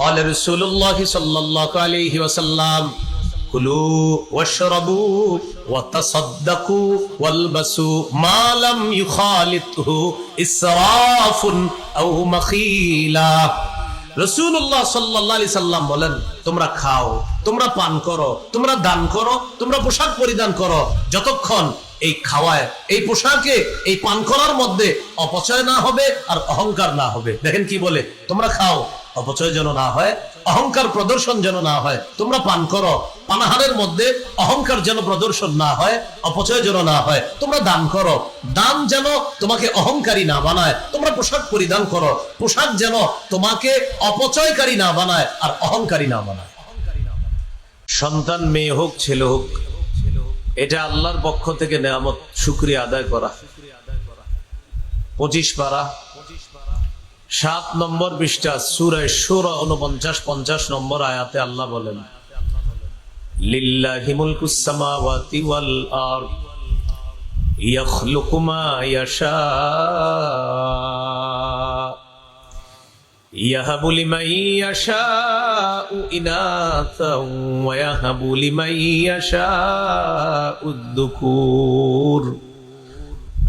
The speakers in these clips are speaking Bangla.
قال رسول الله صلى الله عليه وسلم كلوا واشربوا وتصدقوا والبسوا ما لم يخالطه إسراف أو مخيلة রসুল্লাহ সাল্লাহ আলি সাল্লাম বলেন তোমরা খাও তোমরা পান করো তোমরা দান করো তোমরা পোশাক পরিধান করো যতক্ষণ এই খাওয়ায় এই পোশাকে এই পান করার মধ্যে অপচয় না হবে আর অহংকার না হবে দেখেন কি বলে তোমরা খাও অপচয় যেন না হয়, অহংকার প্রদর্শন যেন না হয়, তোমরা পান করো। পানাহারের মধ্যে অহংকার যেন প্রদর্শন না হয়, অপচয় যেন না হয়, তোমরা দান করো। দান যেন তোমাকে অহংকারী না বানায়, তোমরা পোশাক পরিধান করো। পোশাক যেন তোমাকে অপচয়কারী না বানায় আর অহংকারী না বানায়। সন্তান, মেয়ে হোক, ছেলে হোক, এটা আল্লাহর পক্ষ থেকে নেয়ামত, শুক্রিয়া আদায় করা। পঁচিশ পারা। সাত নম্বর পৃষ্ঠা সুরায় সুর উনপঞ্চাশ পঞ্চাশ নম্বর আয়াতে আল্লাহ বলেন লিল্লাহি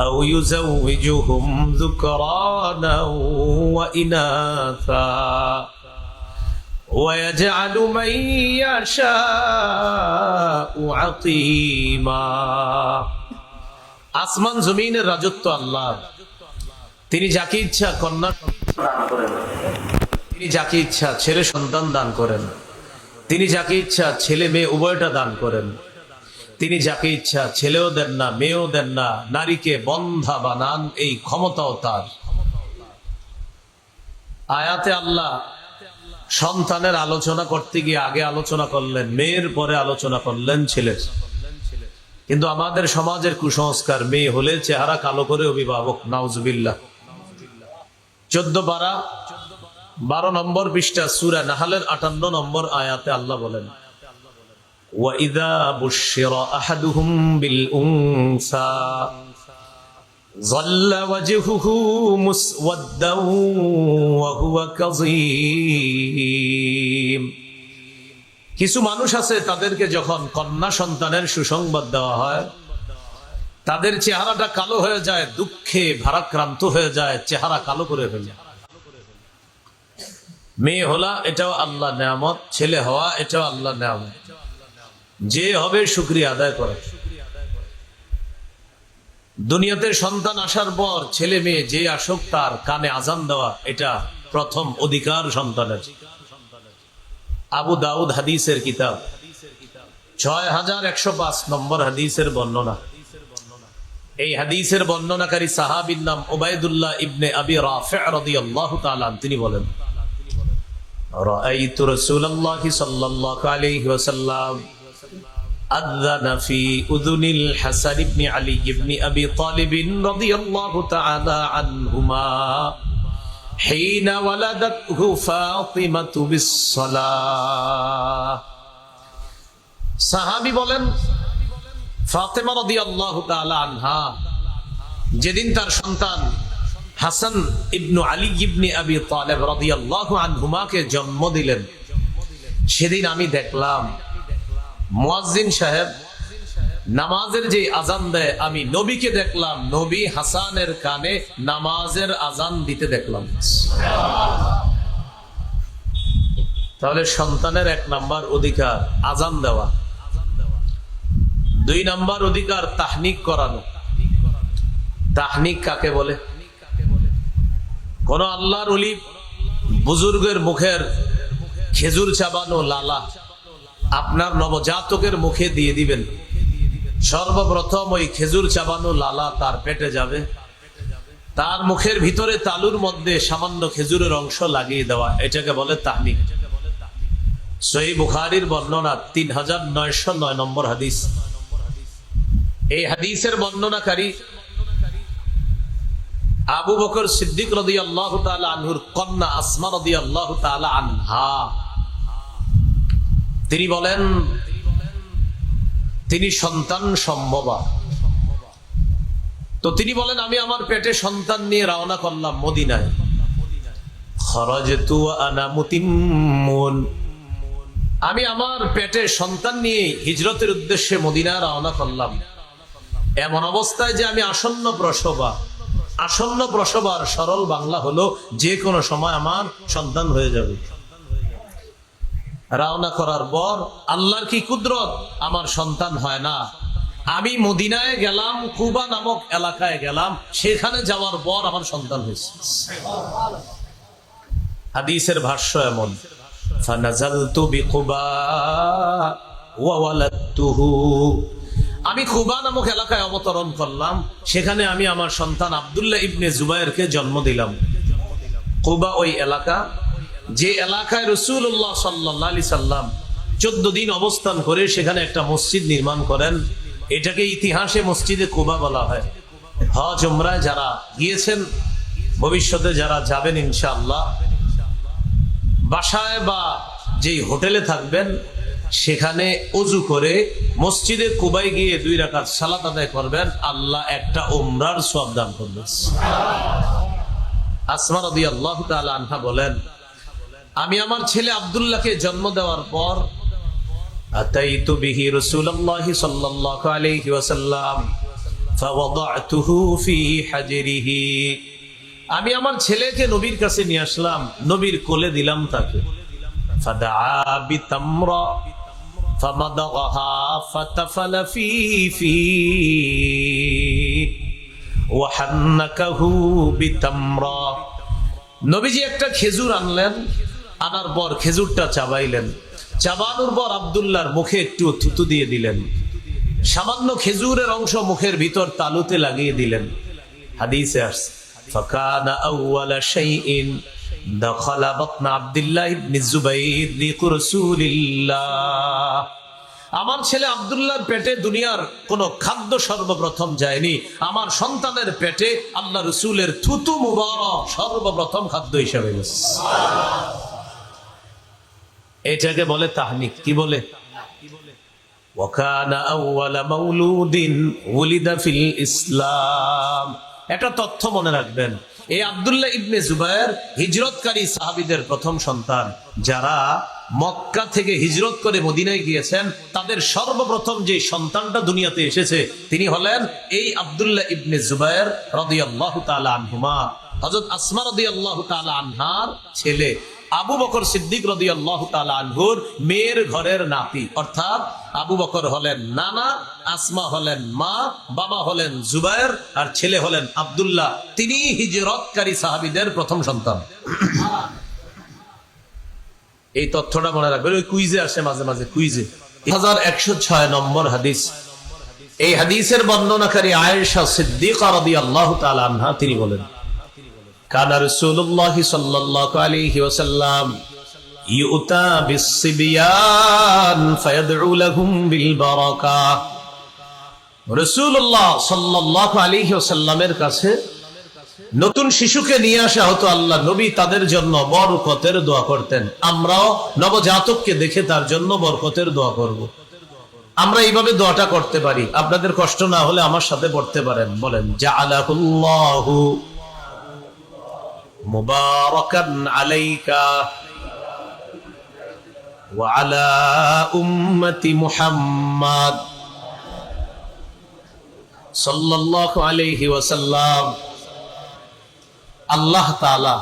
أو يزوجهم ذكرانا وإناثا ويجعل من يشاء عقيما আসমান জমিনের রাজত্ব আল্লাহ তিনি যাকে ইচ্ছা কন্যা দান করেন তিনি যাকে ইচ্ছা ছেলে সন্তান দান করেন তিনি যাকে ইচ্ছা ছেলে মেয়ে উভয়টা দান করেন তিনি যাকে ইচ্ছা, ছেলেও দেন না, মেয়েও দেন না, নারীকে বন্ধা বানান, এই ক্ষমতাও তার। আয়াতে আল্লাহ সন্তানের আলোচনা করতে গিয়ে আগে আলোচনা করলেন, মেয়ের পরে আলোচনা করলেন ছেলের। কিন্তু আমাদের সমাজের কুসংস্কার, মেয়ে হলে চেহারা কালো করে অভিভাবক, নাউজবিল্লাহ। চোদ্দ পারা, বারো নম্বর পৃষ্ঠা, সুরা নাহালের আটান্ন নম্বর আয়াতে আল্লাহ বলেন وَإِذَا بُشِّرَ أَحَدُهُم بِالْأُنثَى ظَلَّ وَجْهُهُ مُسْوَدًّا وَهُوَ كَظِيمٌ কিছু মানুষ আছে তাদেরকে যখন কন্যা সন্তানের সুসংবাদ দেওয়া হয় তাদের চেহারাটা কালো হয়ে যায় দুঃখে ভারাক্রান্ত হয়ে যায় চেহারা কালো করে ফেলে মেয়ে হলা এটাও আল্লাহ নেয়ামত ছেলে হওয়া এটাও আল্লাহ নেয়ামত যে হবে শুক্রিয়া আদায় করে। দুনিয়াতে সন্তান আসার পর ছেলে মেয়ে যে আসুক তার কানে আজান দেওয়া, এটা প্রথম অধিকার সন্তানের। আবু দাউদ হাদিসের কিতাব। ছয় হাজার একশো পাঁচ নম্বর হাদিসের বর্ণনা। এই হাদিসের বর্ণনাকারী সাহাবির নাম ওবায়দুল্লাহ ইবনে আবি রাফে তিনি বলেন, রাআইতু রাসূলুল্লাহি সাল্লাল্লাহু আলাইহি ওয়াসাল্লাম أذن في أذن الحسن بن علي بن أبي طالب رضي الله تعالى عنهما حين ولدته فاطمة بالصلاة সাহাবি বলেন ফাতেমা রদি আল্লাহ আনহা যেদিন তার সন্তান হাসান ইবনু আলী ইবনি আবি তালেব রদি আল্লাহ আনহুমাকে জন্ম দিলেন সেদিন আমি দেখলাম মুয়াজ্জিন সাহেব, নামাজের যে আজান দেয়, আমি নবীকে দেখলাম, নবী হাসানের কানে নামাজের আজান দিতে দেখলাম। তাহলে সন্তানের এক নাম্বার অধিকার, আজান দেওয়া। দুই নাম্বার অধিকার, তাহনিক করানো। তাহনিক কাকে বলে? কোন আল্লাহর অলি বুজুর্গের মুখের খেজুর চাবানো লালা। আপনার নবজাতকের মুখে দিয়ে দিবেন। সর্বপ্রথম ওই খেজুর চাবানো লালা তার পেটে যাবে। তার মুখের ভিতরে তালুর মধ্যে সামান্য খেজুরের অংশ লাগিয়ে দেওয়া, এটাকে বলে তাহনিক সহি বুখারির বর্ণনা তিন হাজার নয়শো নয় নম্বর হাদিস। এই হাদিসের বর্ণনাকারী আবু বকর সিদ্দিক রদি আল্লাহ আনহুর কন্যা আসমা রদি আল্লাহ আনহা। তিনি বলেন, তিনি সন্তান সম্ভবা। তো তিনি বলেন, আমি আমার পেটে সন্তান নিয়ে রওনা করলাম মদিনায়। আমি আমার পেটে সন্তান নিয়ে হিজরতের উদ্দেশ্যে মদিনা রওনা করলাম। এমন অবস্থায় যে আমি আসন্ন প্রসবা। আসন্ন প্রসবার সরল বাংলা হলো, যে কোনো সময় আমার সন্তান হয়ে যাবে। রওনা করার পর আল্লাহর কি কুদরত? আমার সন্তান হয় না। আমি মদিনায় গেলাম, কুবা নামক এলাকায় গেলাম। সেখানে যাওয়ার পর আমার সন্তান হয়েছে। হাদিসের ভাষ্য এমন আমি কুবা নামক এলাকায় অবতরণ করলাম। সেখানে আমি আমার সন্তান আব্দুল্লাহ ইবনে জুবাইরকে জন্ম দিলাম। কুবা ওই এলাকা। যে এলাকায় রসুল্লাহ সাল্লি সাল্লাম চোদ্দ দিন অবস্থান করে সেখানে একটা মসজিদ নির্মাণ করেন, এটাকে ইতিহাসে মসজিদে কোবা বলা হয়। হজ উমরায় যারা গিয়েছেন, ভবিষ্যতে যারা যাবেন ইনশাআল্লাহ, বাসায় বা যেই হোটেলে থাকবেন, সেখানে অজু করে মসজিদে কুবাই গিয়ে দুই রাকাত সালাত আদায় করবেন, আল্লাহ একটা উমরার সব দান করবেন। আসমা রদি আল্লাহ আনহা বলেন আমি আমার ছেলে আব্দুল্লাহকে জন্ম দেওয়ার পর أتيت به رسول الله صلى الله عليه وسلم فوضعته في حجره আমি আমার ছেলেকে নবীর কাছে নিয়ে আসলাম নবীর কোলে দিলাম তাকে فدعا بتمرة فمضغها فتفل في فيه وحنكه بتمرة নবীজি একটা খেজুর আনলেন আনার পর খেজুরটা চাবাইলেন। চাবানোর পর আবদুল্লার মুখে একটু থুতু দিয়ে দিলেন। সামান্য খেজুরের অংশ মুখের ভিতর তালুতে লাগিয়ে দিলেন। হাদিসে আসছে, ফাকানা আউয়ালা শাইইন আব্দুল্লাহ ইবনে জুবাইর লিকু আমার ছেলে আবদুল্লাহর পেটে দুনিয়ার কোন খাদ্য সর্বপ্রথম যায়নি। আমার সন্তানের পেটে আল্লাহ রসুলের থুতু মুবারক সর্বপ্রথম খাদ্য হিসাবে গেছে। এটাকে বলে তাহনিক কি বলে? যারা মক্কা থেকে হিজরত করে মদিনায় গিয়েছেন, তাদের সর্বপ্রথম যে সন্তানটা দুনিয়াতে এসেছে, তিনি হলেন এই আব্দুল্লাহ ইবনে জুবায়ের রাদিয়াল্লাহু তাআলা আনহুমা। হযরত আসমা রাদিয়াল্লাহু তাআলা আনহার ছেলে। আবু বকর সিদ্দিক আনহুর মেয়ের ঘরের নাতি। অর্থাৎ আবু বকর হলেন নানা, আসমা হলেন মা, বাবা হলেন জুবায়ের আর ছেলে হলেন আব্দুল্লাহ। তিনি হিজরতকারী সাহাবিদের প্রথম সন্তান। এই তথ্যটা মনে রাখবেন, ওই কুইজে আসে মাঝে মাঝে, কুইজে। হাজার একশো নম্বর হাদিস। এই হাদিসের বর্ণনাকারী আয়েশা সিদ্দিক রদি আল্লাহ আনহা, তিনি বলেন কানা ইউতা বিল কাছে নতুন শিশুকে নিয়ে আসা হতো আল্লাহ নবী তাদের জন্য বরকতের দোয়া করতেন। আমরাও নবজাতককে দেখে তার জন্য বরকতের দোয়া করব। আমরা এইভাবে দোয়াটা করতে পারি। আপনাদের কষ্ট না হলে আমার সাথে পড়তে পারেন। বলেন যা আলাহুল্লাহু مباركا عليك وعلى أمة محمد صلى الله عليه وسلم আল্লাহ তাআলা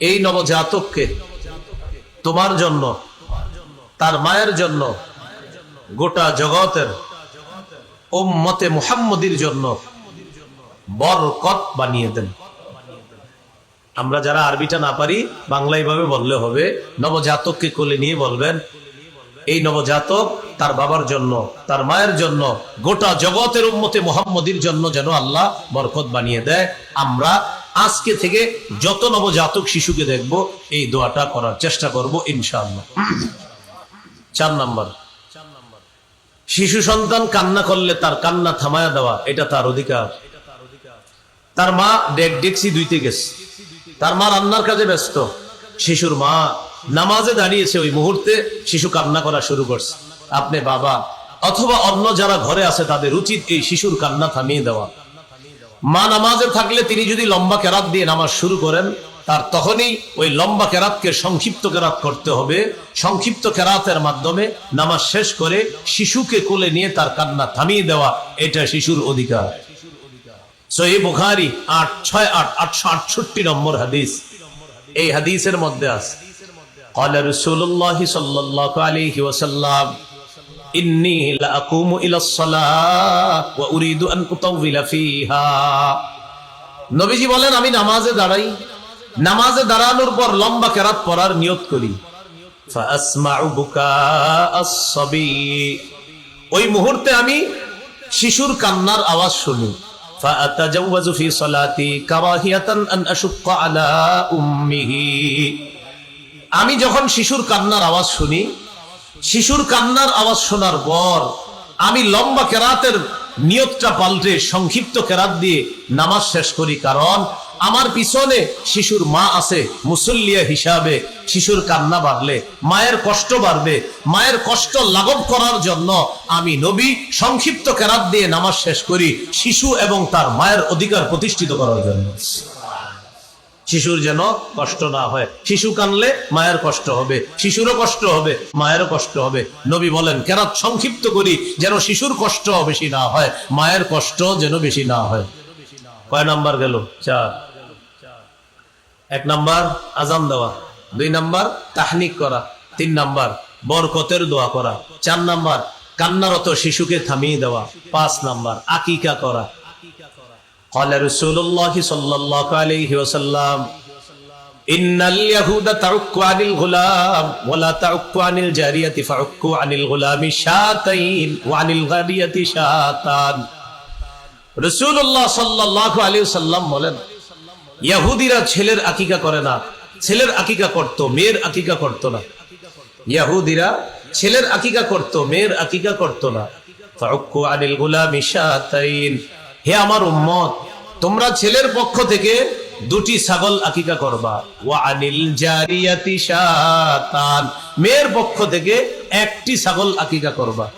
এই নবজাতককে তোমার জন্য তার মায়ের জন্য গোটা জগতের উম্মতে মুহাম্মদির জন্য বরকত বানিয়ে দেন আমরা যারা আরবিটা না পারি, বাংলা এইভাবে বললে হবে। নবজাতককে কোলে নিয়ে বলবেন, এই নবজাতক তার বাবার জন্য, তার মায়ের জন্য, গোটা জগতের উন্মতে মোহাম্মদীর জন্য যেন আল্লাহ বরকত বানিয়ে দেয়। আমরা আজকে থেকে যত নবজাতক শিশুকে দেখব, এই দোয়াটা করার চেষ্টা করব ইনশাআল্লাহ। চার নাম্বার। শিশু সন্তান কান্না করলে তার কান্না থামায়া দেওয়া, এটা তার অধিকার। তার মা ডেক ডেক্সি দুইতে গেছে। তার মা রান্নার কাজে ব্যস্ত। শিশুর মা নামাজে দাঁড়িয়েছে ওই মুহূর্তে শিশু কান্না করা শুরু করছে। আপনি বাবা, অথবা অন্য যারা ঘরে আছে তাদের উচিত এই শিশুর কান্না থামিয়ে দেওয়া। মা নামাজে থাকলে তিনি যদি লম্বা কেরাত দিয়ে নামাজ শুরু করেন, তার তখনই ওই লম্বা কেরাতকে সংক্ষিপ্ত কেরাত করতে হবে। সংক্ষিপ্ত কেরাতের মাধ্যমে নামাজ শেষ করে শিশুকে কোলে নিয়ে তার কান্না থামিয়ে দেওয়া, এটা শিশুর অধিকার। সহি বুখারি আট ছয় আট আটশো আটষট্টি নম্বর হাদিস এই হাদিসের মধ্যে আছে قال رسول الله صلى الله عليه وسلم إني لأقوم إلى الصلاة وأريد أن أطول فيها নবীজি বলেন আমি নামাজে দাঁড়াই নামাজে দাঁড়ানোর পর লম্বা কেরাত পড়ার নিয়ত করি فأسمع بكاء الصبي ওই মুহূর্তে আমি শিশুর কান্নার আওয়াজ শুনি فأتجوز في صلاتي كراهية أن أشق على أمه আমি যখন শিশুর কান্নার আওয়াজ শুনি শিশুর কান্নার আওয়াজ শোনার পর আমি লম্বা কেরাতের নিয়তটা পাল্টে সংক্ষিপ্ত কেরাত দিয়ে নামাজ শেষ করি কারণ আমার পিছনে শিশুর মা আছে, মুসল্লিয়া হিসাবে শিশুর কান্না বাড়লে, মায়ের কষ্ট বাড়বে, মায়ের কষ্ট লাঘব করার জন্য আমি নবী সংক্ষিপ্ত কেরাত দিয়ে নামাজ শেষ করি শিশু এবং তার মায়ের অধিকার প্রতিষ্ঠিত করার জন্য। শিশুর যেন কষ্ট না হয়। শিশু কানলে মায়ের কষ্ট হবে, শিশুরও কষ্ট হবে, মায়েরও কষ্ট হবে। নবী বলেন, কেরাত সংক্ষিপ্ত করি যেন শিশুর কষ্ট বেশি না হয়, মায়ের কষ্ট যেন বেশি না হয়। কয় নাম্বার গেল? চার। এক নাম্বার আজান দেওয়া দুই নাম্বার তাহনিক করা তিন নাম্বার বরকতের দোয়া করা চার নাম্বার কান্নারত শিশুকে থামিয়ে দেওয়া পাঁচ নাম্বার আকিকা করা قال رسول الله صلى الله عليه وسلم إن اليهود تعك عن الغلام ولا تعك عن الجارية فعكوا عن الغلام شاتين وعن الغارية شاتان রসুল্লাহ সাল্লাহ আলী সাল্লাম বলেন ইয়াহুদিরা ছেলের আকিকা করে না। ছেলের আকিকা করত, মেয়ের আকিকা করত না। ইয়াহুদিরা ছেলের আকিকা করত, মেয়ের আকিকা করত না। আনিল হে আমার উম্মত, তোমরা ছেলের পক্ষ থেকে দুটি ছাগল আকিকা করবা। ওয়া আনিল জারিয়াতি মেয়ের পক্ষ থেকে একটি ছাগল আকিকা করবা।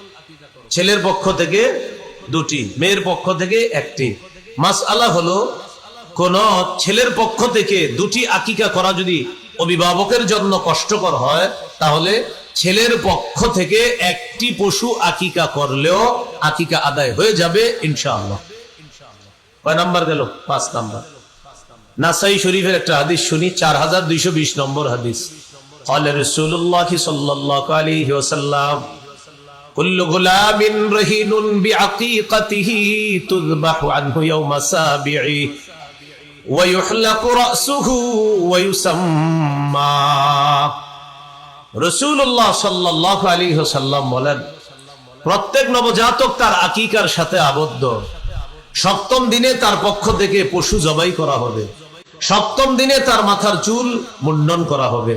ছেলের পক্ষ থেকে দুটি, মেয়ের পক্ষ থেকে একটি। মাস আলা হলো কোন ছেলের পক্ষ থেকে দুটি আকিকা করা যদি অভিভাবকের জন্য কষ্টকর হয় তাহলে ছেলের পক্ষ থেকে একটি পশু আকিকা করলেও আকিকা আদায় হয়ে যাবে ইনশাআল্লাহ কয় নাম্বার গেল পাঁচ নাম্বার নাসাই শরীফের একটা হাদিস শুনি চার হাজার দুইশো বিশ নম্বর হাদিস قال رسول الله صلى الله عليه وسلم كل غلام رهين بعقيقته تذبح عنه يوم سابعه ويحلق رأسه ويسمى রসুল্লাহ সাল্লাহ আলী সাল্লাম বলেন প্রত্যেক নবজাতক তার আকিকার সাথে আবদ্ধ সপ্তম দিনে তার পক্ষ থেকে পশু জবাই করা হবে সপ্তম দিনে তার মাথার চুল মুন্ডন করা হবে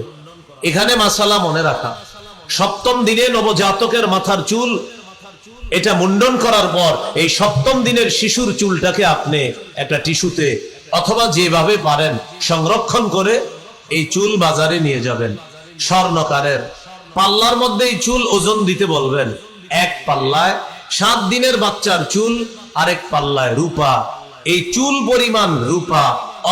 এখানে মাসালা মনে রাখা সপ্তম দিনে নবজাতকের মাথার চুল এটা মুন্ডন করার পর এই সপ্তম দিনের শিশুর চুলটাকে আপনি একটা টিস্যুতে অথবা যেভাবে পারেন সংরক্ষণ করে এই চুল বাজারে নিয়ে যাবেন। স্বর্ণকারের পাল্লার মধ্যে এই চুল ওজন দিতে বলবেন। এক পাল্লায় সাত দিনের বাচ্চার চুল, আরেক পাল্লায় রূপা। এই চুল পরিমাণ রূপা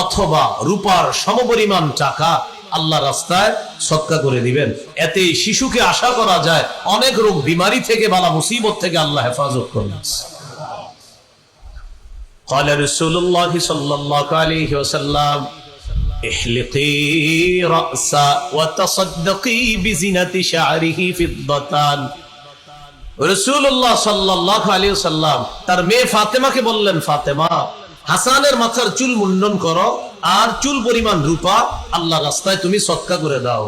অথবা রূপার সমপরিমাণ টাকা আল্লাহ রাস্তায় সৎকা করে দিবেন। এতে শিশুকে আশা করা যায়, অনেক রোগ বিমারি থেকে বালা মুসিবত থেকে আল্লাহ হেফাজত করবেন। قال رسول الله صلى الله عليه وسلم احلقي رأسا وتصدقي بزنة شعره فضتان রসুল্লাহ সাল্লাহ আলী সাল্লাম তার মেয়ে ফাতেমাকে বললেন ফাতেমা হাসানের মাথার চুল মুন্ডন করো আর চুল পরিমাণ রূপা আল্লাহ রাস্তায় তুমি সৎকা করে দাও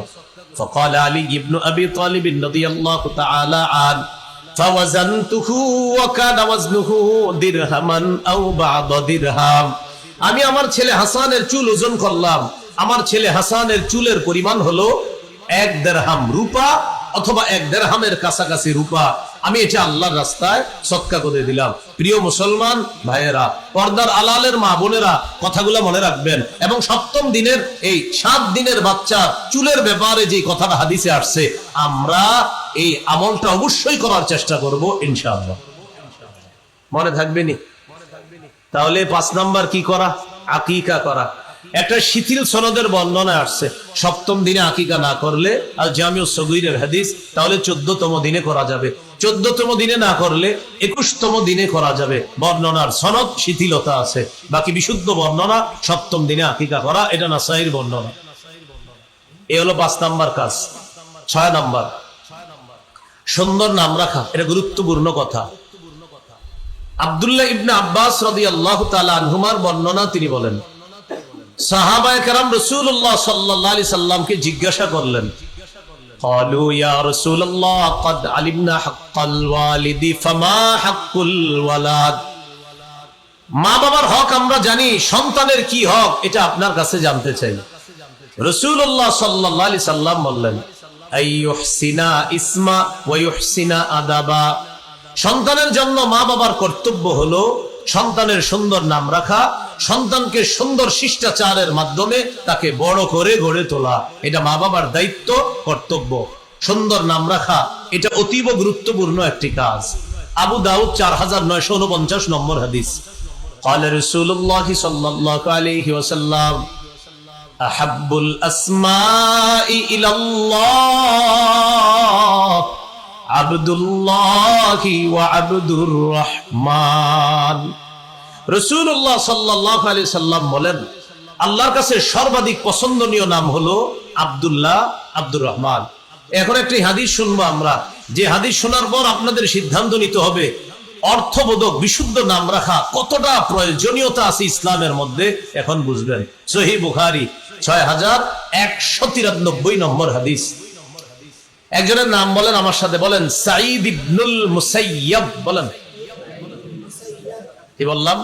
فقال علي بن ابي طالب رضي الله تعالى عنه আমি আমার ছেলে হাসানের চুল ওজন করলাম। আমার ছেলে হাসানের চুলের পরিমাণ হলো এক দেড়হাম রূপা অথবা এক দেড়হামের কাছাকাছি রূপা। আমি এটা আল্লাহর রাস্তায় সৎকা করে দিলাম। প্রিয় মুসলমান ভাইয়েরা, পর্দার আলালের মা বোনেরা, কথাগুলো মনে রাখবেন। এবং সপ্তম দিনের এই সাত দিনের বাচ্চা চুলের ব্যাপারে যে কথাটা হাদিসে আসছে, আমরা এই আমলটা অবশ্যই করার চেষ্টা করব, ইনশাআল্লাহ। মনে থাকবেনি তাহলে পাঁচ নাম্বার কি করা? আকিকা করা। একটা শিথিল সনদের বর্ণনা আসছে। সপ্তম দিনে আকিকা না করলে, আর জামিউ সগীরের হাদিস, তাহলে চোদ্দতম দিনে করা যাবে। চোদ্দতম দিনে না করলে একুশতম দিনে করা যাবে। বর্ণনার সনদ, শিথিলতা আছে। বাকি বিশুদ্ধ বর্ণনা, সপ্তম দিনে আকিকা করা, এটা নাসাইর বর্ণনা। এ হলো পাঁচ নাম্বার কাজ, ছয় নাম্বার। সুন্দর নাম রাখা, এটা গুরুত্বপূর্ণ কথা। আবদুল্লাহ ইবনে আব্বাস রদি আল্লাহ আনহুমার বর্ণনা তিনি বলেন, সাহাবায়ে কেরাম রসুল্লাহ সাল্লাহ সাল্লামকে জিজ্ঞাসা করলেন قالوا يا رسول الله قد علمنا حق الوالد فما حق الولد মা বাবার হক আমরা জানি সন্তানের কি হক এটা আপনার কাছে জানতে চাই রসুল্লাহ সাল্লাহ সাল্লাম বললেন আইয়ুহসিনা ইসমা ওয়াইয়ুহসিনা আদাবা সন্তানের জন্য মা বাবার কর্তব্য হলো সন্তানের সুন্দর নাম রাখা সন্তানকে সুন্দর শিষ্টাচারের মাধ্যমে তাকে বড় করে গড়ে তোলা এটা মা বাবার দায়িত্ব কর্তব্য সুন্দর নাম রাখা এটা অতীব গুরুত্বপূর্ণ একটি কাজ আবু দাউদ চার হাজার নয়শো উনপঞ্চাশ নম্বর হাদিস قال رسول الله صلى الله عليه وسلم أحب الأسماء إلى الله عبد الله وعبد الرحمن রসুল্লাহ সাল্লাহ আলি সাল্লাম বলেন, আল্লাহর কাছে সর্বাধিক পছন্দনীয় নাম হলো আব্দুল্লাহ আব্দুর রহমান। এখন একটি হাদিস শুনব আমরা। যে হাদিস শোনার পর আপনাদের সিদ্ধান্ত নিতে হবে, অর্থবোধক, বিশুদ্ধ নাম রাখা, কতটা প্রয়োজনীয়তা আছে ইসলামের মধ্যে, এখন বুঝবেন। সহি বুখারি, ছয় হাজার একশো তিরানব্বই নম্বর হাদিস। একজনের নাম বলেন, আমার সাথে বলেন সাইদ ইবনুল মুসাইয়াব বলেন। কি বললাম?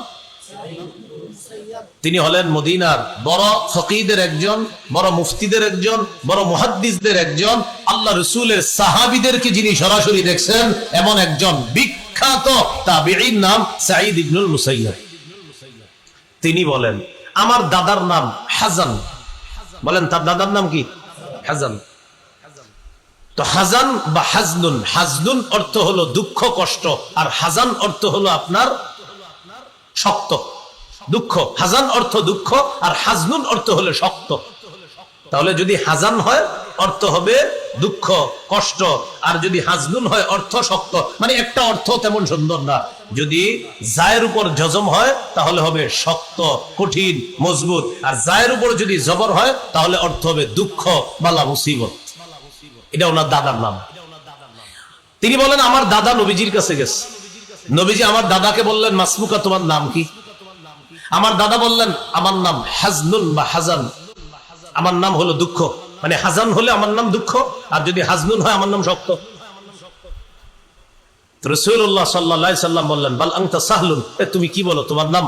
তিনি হলেন মদিনার বড় ফকিদের একজন, বড় মুফতিদের একজন, বড় মুহাদ্দিসদের একজন, আল্লাহ রসুলের সাহাবিদেরকে যিনি সরাসরি দেখছেন, এমন একজন বিখ্যাত তাবিঈর নাম সাঈদ ইবনুল মুসাইয়াব তিনি বলেন, আমার দাদার নাম হাজান। বলেন, তার দাদার নাম কি? হাজান। তো হাজান বা হাজনুন হাজনুন অর্থ হলো দুঃখ, কষ্ট, আর হাজান অর্থ হলো আপনার শক্ত। দুঃখ, হাজান অর্থ দুঃখ, আর হাজনুন অর্থ হলো শক্ত। তাহলে যদি হাজান হয়, অর্থ হবে দুঃখ, কষ্ট, আর যদি হাজনুন হয়, অর্থ শক্ত। মানে একটা অর্থ তেমন সুন্দর না। যদি জায়ের উপর জজম হয়, তাহলে হবে শক্ত, কঠিন, মজবুত। আর জায়ের উপর যদি জবর হয়, তাহলে অর্থ হবে দুঃখ, বালা মুসিবত। এটা ওনার দাদার নাম। তিনি বলেন, আমার দাদা নবীজির কাছে গেছে। নবীজি আমার দাদাকে বললেন মাসমুকা তোমার নাম কি? আমার দাদা বললেন, আমার নাম হাজনুন বা হাজান। আমার নাম হলো দুঃখ। মানে হাজান হলে আমার নাম দুঃখ, আর যদি হাজনুন হয়, আমার নাম শক্ত। রসুল্লাহ সাল্লাহ সাল্লাম বললেন, বাল আংতা সাহলুন। তুমি কি বলো, তোমার নাম?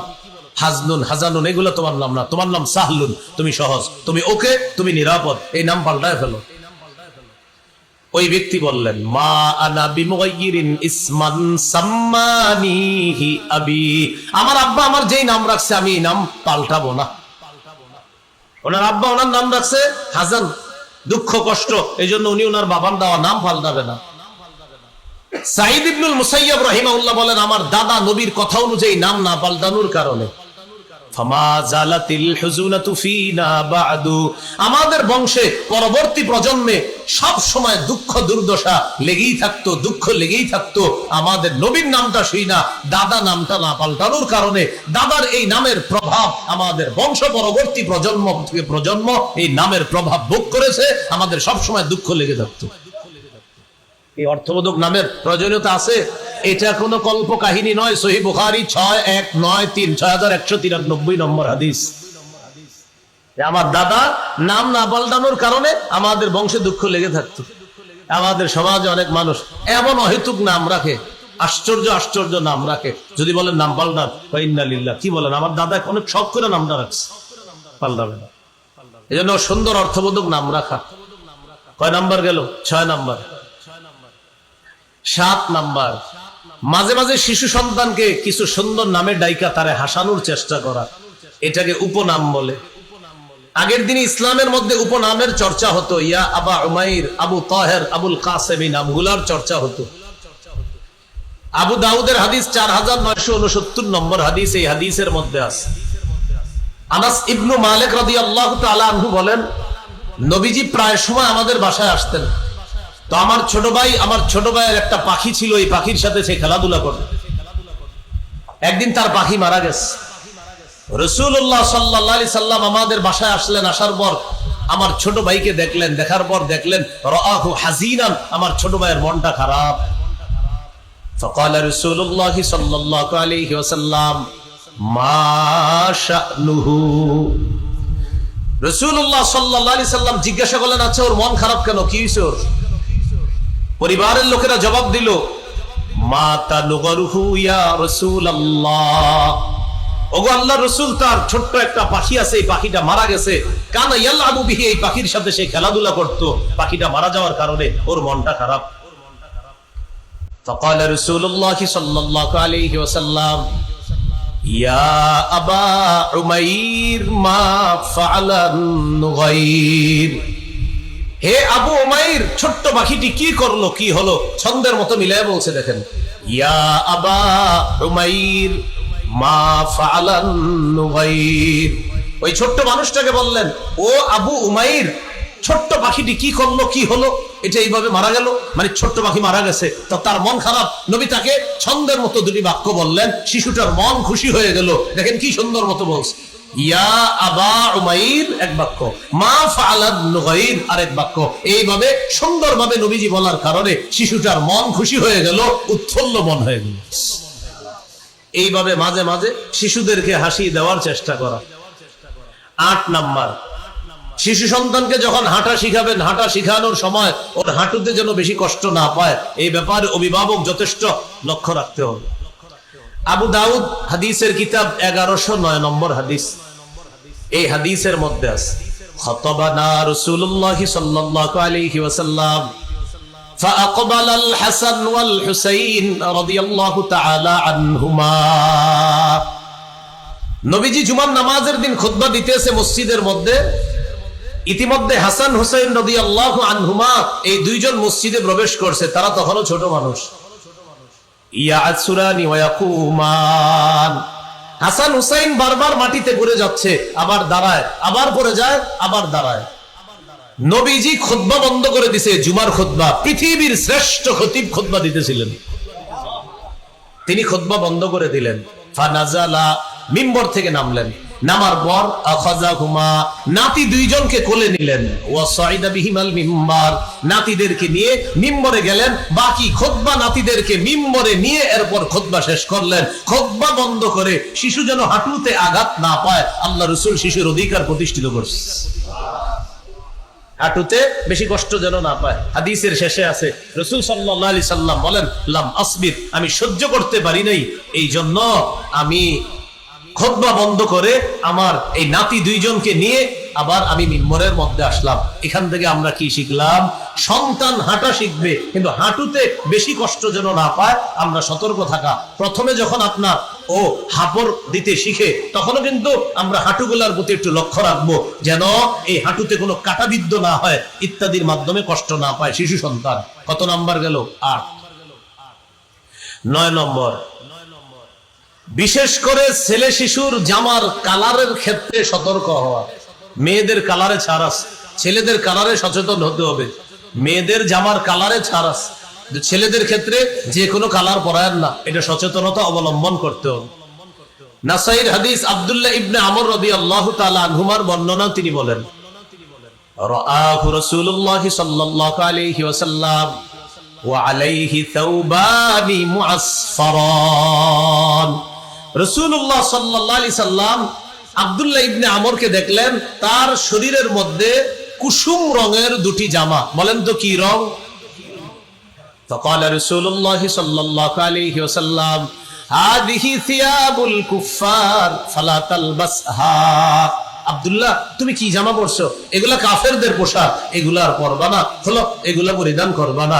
হাজনুন, হাজানুন, এগুলো তোমার নাম না, তোমার নাম সাহলুন। তুমি সহজ, তুমি ওকে, তুমি নিরাপদ, এই নাম পাল্টায় ফেলো। ওই ব্যক্তি বললেন, মা আনা বিমুগাইয়িরিন ইসমান সাম্মানিহি আবি। আমার আব্বা আমার যেই নাম রাখছে, আমি এই নাম পাল্টাবো না। ওনার আব্বা ওনার নাম রাখছে হাজান দুঃখ, কষ্ট এই জন্য উনি ওনার বাবার দেওয়া নাম পাল্টাবে না। সাইদ ইবনুল মুসাইয়াব রহিমাউল্লাহ বলেন, আমার দাদা নবীর কথা অনুযায়ী নাম না পাল্টানোর কারণে আমাদের বংশে পরবর্তী প্রজন্মে সব সময় দুঃখ দুর্দশা লেগেই থাকতো, দুঃখ লেগেই থাকতো। আমাদের নবীন নামটা শুই না, দাদা নামটা না পাল্টানোর কারণে দাদার এই নামের প্রভাব আমাদের বংশ পরবর্তী প্রজন্ম থেকে প্রজন্ম এই নামের প্রভাব ভোগ করেছে, আমাদের সব সময় দুঃখ লেগে থাকতো। এই অর্থবোধক নামের প্রয়োজনীয়তা আছে। এটা কোনো কল্প কাহিনী নয়, সহি বুখারি ছয় এক নয় তিন, ছয় হাজার একশো তিরানব্বই নম্বর হাদিস। আমার দাদা, নাম না পাল্টানোর কারণে আমাদের বংশে দুঃখ লেগে থাকতো। আমাদের সমাজে অনেক মানুষ এমন অহেতুক নাম রাখে, আশ্চর্য আশ্চর্য নাম রাখে। যদি বলেন নাম পাল্টান কি বলেন? আমার দাদা অনেক শখ করে নামটা রাখছে। পাল্টাবে না। এই জন্য সুন্দর অর্থবোধক নাম রাখা। কয় নাম্বার গেল? ছয় নাম্বার। সাত নাম্বার। মাঝে মাঝে শিশু সন্তানকে কিছু সুন্দর নামের ডাইকা তারে হাসানোর চেষ্টা করা। এটাকে উপনাম বলে। আগের দিনে ইসলামের মধ্যে উপনামের চর্চা হতো। ইয়া আবা উমাইর, আবু তাহের, আবুল কাসেম এই নামগুলার চর্চা হতো। আবু দাউদের হাদিস চার হাজার নয়শো উনসত্তর নম্বর হাদিস এই হাদিসের মধ্যে আছে। আনাস ইবনু মালিক রাদিয়াল্লাহু তাআলা আনহু বলেন, নবীজি প্রায় সময় আমাদের বাসায় আসতেন। তো আমার ছোট ভাই, আমার ছোট ভাইয়ের একটা পাখি ছিল, এই পাখির সাথে সে খেলাধুলা করে একদিন তার পাখি মারা গেছে। রসুল্লাহ সাল্লা সাল্লাম আমাদের বাসায় আসলেন, আসার পর আমার ছোট ভাইকে দেখলেন, দেখার পর দেখলেন হাজিনান আমার ছোট ভাইয়ের মনটা খারাপ। জিজ্ঞাসা করলেন আচ্ছা ওর মন খারাপ কেন? কি হয়েছে পরিবারের লোকেরা জবাব দিল মাতা নুগরহু ইয়া রাসূলুল্লাহ ওগো আল্লাহ রসুল তার ছোট্ট একটা পাখি আছে এই পাখিটা মারা গেছে কানা ইয়াল্লাবু বিহি এই পাখির সাথে সে খেলাধুলা করত পাখিটা মারা যাওয়ার কারণে ওর মনটা খারাপ فقال رسول الله صلى الله عليه وسلم يا أبا عمير ما فعل النغير হে আবু উমাইর, ছোট্ট পাখিটি কি করল, কি হলো? ছন্দের মতো মিলায় বলছে, দেখেন। ইয়া আবা উমাইর, মা ফালান ওই ছোট্ট মানুষটাকে বললেন, ও আবু উমাইর, ছোট্ট পাখিটি কি করল, কি হলো? এটা এইভাবে মারা গেল? মানে ছোট্ট পাখি মারা গেছে। তো তার মন খারাপ। নবী তাকে ছন্দের মতো দুটি বাক্য বললেন, শিশুটার মন খুশি হয়ে গেল। দেখেন কি সুন্দর মতো বলছে। ইয়া আবা উমাইর, এক বাক্য। মা ফালাদ নুগাইর আরেক বাক্য। এইভাবে সুন্দরভাবে নবীজি বলার কারণে শিশুটার মন খুশি হয়ে গেল, উৎফুল্ল মন হয়ে গেল। এইভাবে মাঝে মাঝে শিশুদেরকে হাসি দেওয়ার চেষ্টা করা। আট নাম্বার। শিশু সন্তানকে যখন হাঁটা শিখাবেন, হাঁটা শিখানোর সময় ওর হাঁটুতে যেন বেশি কষ্ট না পায়, এই ব্যাপারে অভিভাবক যথেষ্ট লক্ষ্য রাখতে হবে। আবু দাউদ হাদিসের কিতাব এগারোশো নয় নম্বর হাদিস এই হাদিসের মধ্যে আছে খতবানা রাসূলুল্লাহ সাল্লাল্লাহু আলাইহি ওয়াসাল্লাম فأقبل الحسن والحسين رضي الله تعالى عنهما নবীজি জুমার নামাজের দিন খুতবা দিতেছে মসজিদের মধ্যে ইতিমধ্যে হাসান হুসাইন নদী আল্লাহ আনহুমা এই দুইজন মসজিদে প্রবেশ করছে তারা তখনও ছোট মানুষ ইয়াসুরানি ওয়াকুমান হাসান হুসাইন বারবার মাটিতে পড়ে যাচ্ছে, আবার দাঁড়ায়, আবার পড়ে যায়, আবার দাঁড়ায়। নবীজি খোদবা বন্ধ করে দিছে, জুমার খোদবা পৃথিবীর শ্রেষ্ঠ খতিব খোদবা দিতেছিলেন। তিনি খোদবা বন্ধ করে দিলেন। ফানাজালা মিম্বর থেকে নামলেন। নামার পর আখাযাহুমা নাতি দুইজনকে কোলে নিলেন। ওয়া সাইদা বিহিমাল মিম্বার, নাতিদেরকে নিয়ে মিম্বরে গেলেন। বাকি খুতবা নাতিদেরকে মিম্বরে নিয়ে এরপর খুতবা শেষ করলেন। খুতবা বন্ধ করে শিশু যেন হাঁটুতে আঘাত না পায়, আল্লাহ রাসূল শিশুর অধিকার প্রতিষ্ঠিত করছে। হাঁটুতে বেশি কষ্ট যেন না পায়। হাদিসের শেষে আছে, রসুল সাল্লাহ আলি সাল্লাম বলেন, লাম আসবির, আমি সহ্য করতে পারি নাই। এই জন্য আমি খোদবা বন্ধ করে আমার এই নাতি দুইজনকে নিয়ে আবার আমি মিম্বরের মধ্যে আসলাম। এখান থেকে আমরা কি শিখলাম? সন্তান হাঁটা শিখবে, কিন্তু হাঁটুতে বেশি কষ্ট যেন না পায়, আমরা সতর্ক থাকা। প্রথমে যখন আপনার ও হাঁপড় দিতে শিখে, তখনও কিন্তু আমরা হাঁটুগুলার প্রতি একটু লক্ষ্য রাখব, যেন এই হাঁটুতে কোনো কাটাবিদ্ধ না হয়, ইত্যাদির মাধ্যমে কষ্ট না পায় শিশু সন্তান। কত নাম্বার গেল? আট। নয় নম্বর। বিশেষ করে ছেলে শিশুর জামার কালারের ক্ষেত্রে সতর্ক হওয়া। মেয়েদের কালারে ছাড় আছে। ছেলেদের কালারে সচেতন হতে হবে। মেয়েদের জামার কালারে ছাড় আছে। ছেলেদের ক্ষেত্রে যে কোনো কালার পরায়ন না। এটা সচেতনতা অবলম্বন করতে হবে। নাসাইর হাদিস আবদুল্লাহ ইবনে আমর রবি আল্লাহ আনহুমার বর্ণনা তিনি বলেন রাসূলুল্লাহ সাল্লাল্লাহু আলাইহি ওয়াসাল্লাম ওয়া আলাইহি রসুল্লাহ সাল্লাহ আলি সাল্লাম আবদুল্লাহ ইবনে আমরকে দেখলেন তার শরীরের মধ্যে কুসুম রঙের দুটি জামা বলেন তো কি রং فقال رسول الله صلى الله عليه وسلم هذه ثياب الكفار فلا تلبسها আব্দুল্লাহ তুমি কি জামা পরছো এগুলা কাফেরদের পোশাক এগুলা আর পরবা না হলো এগুলা পরিধান করবা না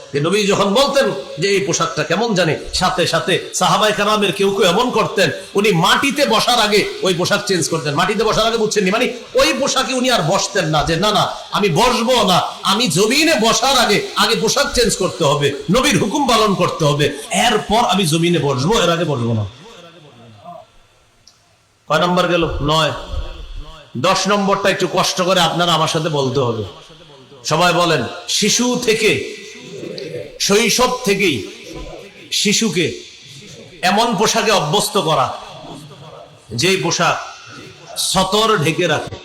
নবী যখন বলতেন যে এই পোশাকটা কেমন জানে, সাথে সাথে সাহাবাই কারামের কেউ কেউ এমন করতেন, উনি মাটিতে বসার আগে ওই পোশাক চেঞ্জ করতেন। মাটিতে বসার আগে বুঝছেন মানে ওই পোশাকে উনি আর বসতেন না যে, না না, আমি বসবো না, আমি জমিনে বসার আগে আগে পোশাক চেঞ্জ করতে হবে, নবীর হুকুম পালন করতে হবে, এরপর আমি জমিনে বসবো, এর আগে বসবো না। কয় নম্বর গেল? নয়। দশ নম্বরটা একটু কষ্ট করে আপনারা আমার সাথে বলতে হবে। সবাই বলেন, শিশু থেকে শৈশব থেকেই শিশুকে এমন পোশাকে অভ্যস্ত করা যেই পোশাক সতর ঢেকে রাখে।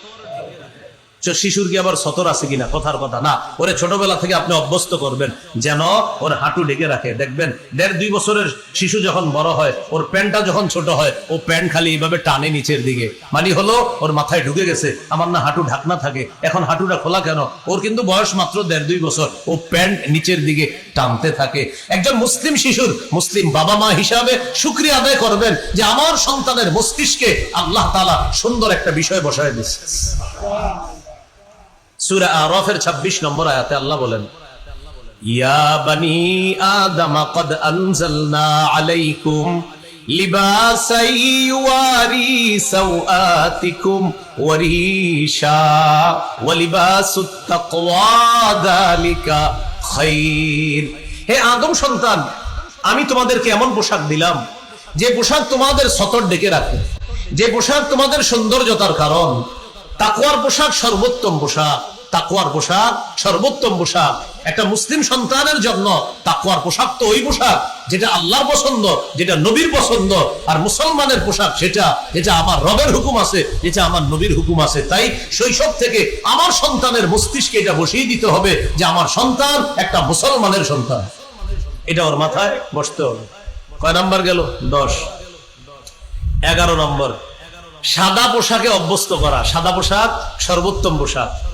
শিশুর কি আবার সতর আছে কিনা? কথার কথা। না, ওরে ছোটবেলা থেকে আপনি অভ্যস্ত করবেন। যেন ওর হাঁটু ঢেকে রাখে। দেখবেন, দেড় দুই বছরের শিশু যখন বড় হয়, ওর প্যান্টটা যখন ছোট হয়, ও প্যান্ট খালি এইভাবে টানে নিচের দিকে। মানে হলো, ওর মাথায় ঢুকে গেছে, আমার না হাঁটু ঢাকনা থাকে। এখন হাঁটুটা খোলা কেন? ওর কিন্তু বয়স মাত্র দেড় দুই বছর। ও প্যান্ট নিচের দিকে টানতে থাকে। একজন মুসলিম শিশুর মুসলিম বাবা মা হিসাবে শুক্রিয়া আদায় করবেন যে আমার সন্তানের মস্তিষ্কে আল্লাহ তালা সুন্দর একটা বিষয় বসায় দিচ্ছে সুরা আরফের ২৬ নম্বর আয়াতে আল্লাহ বলেন, ইয়া বানি আদম, কদ আনজালনা আলাইকুম লিবাসাই ইউয়ারি সাওআতিকুম ওয়ারিশা ওয়া লিবাসুত তাকওয়া দালিকা খাইর। হে আদম সন্তান, আমি তোমাদেরকে এমন পোশাক দিলাম, যে পোশাক তোমাদের সতর ডেকে রাখে, যে পোশাক তোমাদের সৌন্দর্যতার কারণ। তাকুয়ার পোশাক সর্বোত্তম পোশাক। তাকুয়ার পোশাক, সর্বোত্তম পোশাক। একটা মুসলিম সন্তানের জন্য তাকুয়ার পোশাক তো ওই পোশাক যেটা আল্লাহর পছন্দ, যেটা নবীর পছন্দ। আর মুসলমানের পোশাক সেটা, যেটা আমার রবের হুকুম আছে, যেটা আমার নবীর হুকুম আছে। তাই শৈশব থেকে আমার সন্তানের মস্তিষ্কে এটা বসিয়ে দিতে হবে যে আমার সন্তান একটা মুসলমানের সন্তান। এটা ওর মাথায় বসতে হবে। কয় নাম্বার গেল? দশ। এগারো নম্বর। সাদা পোশাকে অভ্যস্ত করা। সাদা পোশাক, সর্বোত্তম পোশাক।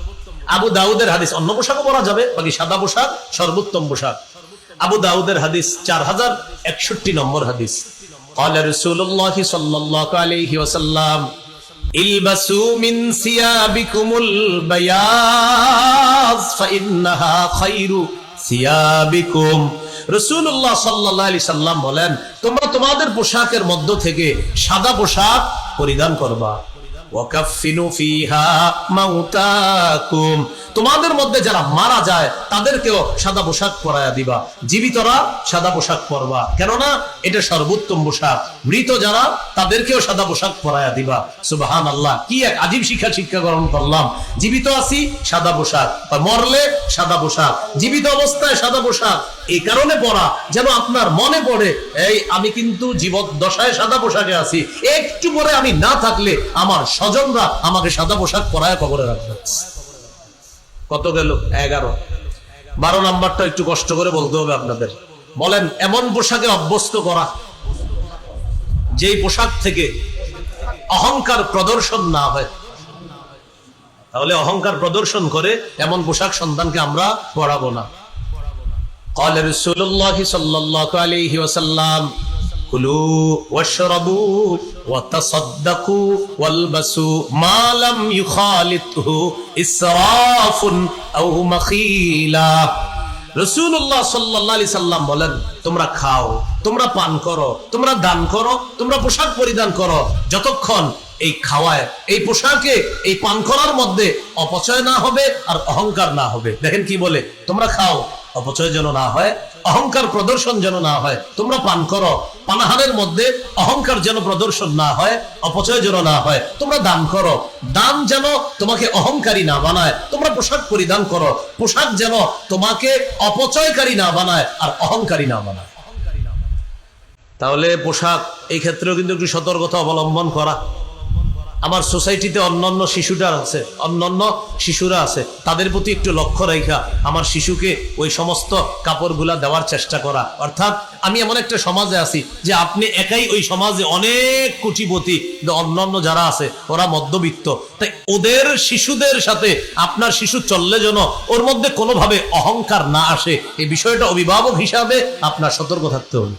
আবু দাউদের হাদিস অন্য পোশাকও পরা যাবে বাকি সাদা পোশাক সর্বোত্তম পোশাক আবু দাউদের হাদিস চার হাজার একষট্টি নম্বর হাদিস قال رسول الله صلى الله عليه وسلم البسوا من ثيابكم البياض فإنها خير ثيابكم রসুল্লাহ সাল্লাহ আলি সাল্লাম বলেন তোমরা তোমাদের পোশাকের মধ্য থেকে সাদা পোশাক পরিধান করবা ওয়াকাফিনু ফিহা মাউতাকুম তোমাদের মধ্যে যারা মারা যায়, তাদেরকেও সাদা পোশাক পরায়া দিবা। জীবিতরা সাদা পোশাক পরবা। কেননা এটা সর্বোত্তম পোশাক। মৃত যারা, তাদেরকেও সাদা পোশাক পরায়া দিবা। সুবাহান আল্লাহ কি এক আজীব শিক্ষা শিক্ষা গ্রহণ করলাম। জীবিত আছি, সাদা পোশাক। মরলে সাদা পোশাক। জীবিত অবস্থায় সাদা পোশাক। এই কারণে পড়া যেন আপনার মনে পড়ে, এই, আমি কিন্তু জীবত দশায় সাদা পোশাকে আছি। একটু পরে আমি না থাকলে আমার স্বজনরা আমাকে সাদা পোশাক পরায় কবরে রাখবে। কত গেল? এগারো। বারো নাম্বারটা একটু কষ্ট করে বলতে হবে আপনাদের। বলেন, এমন পোশাকে অভ্যস্ত করা, যেই পোশাক থেকে অহংকার প্রদর্শন না হয়। তাহলে অহংকার প্রদর্শন করে এমন পোশাক সন্তানকে আমরা পড়াবো না। قال رسول الله صلى الله عليه وسلم كلوا واشربوا وتصدقوا والبسوا ما لم يخالطه إسراف أو مخيلة রসুল্লাহ সাল্লাহ আলি সাল্লাম বলেন তোমরা খাও তোমরা পান করো তোমরা দান করো তোমরা পোশাক পরিধান করো যতক্ষণ এই খাওয়ায় এই পোশাকে এই পান করার মধ্যে অপচয় না হবে আর অহংকার না হবে দেখেন কি বলে তোমরা খাও অপচয় যেন না হয়, অহংকার প্রদর্শন যেন না হয়। তোমরা পান করো। পানাহারের মধ্যে অহংকার যেন প্রদর্শন না হয়, অপচয় যেন না হয়। তোমরা দান করো। দান যেন তোমাকে অহংকারী না বানায়। তোমরা পোশাক পরিধান করো। পোশাক যেন তোমাকে অপচয়কারী না বানায় আর অহংকারী না বানায়। তাহলে পোশাক এই ক্ষেত্রেও কিন্তু একটু সতর্কতা অবলম্বন করা। আমার সোসাইটিতে অন্যান্য শিশুরা আছে, অন্যান্য শিশুরা আছে, তাদের প্রতি একটু লক্ষ্য রেখা, আমার শিশুকে ওই সমস্ত কাপড়গুলা দেওয়ার চেষ্টা করা। অর্থাৎ আমি এমন একটা সমাজে আছি যে আপনি একাই ওই সমাজে অনেক কোটিপতি অন্যান্য যারা আছে, ওরা মধ্যবিত্ত। তাই ওদের শিশুদের সাথে আপনার শিশু চললে যেন ওর মধ্যে কোনোভাবে অহংকার না আসে, এই বিষয়টা অভিভাবক হিসাবে আপনার সতর্ক থাকতে হবে।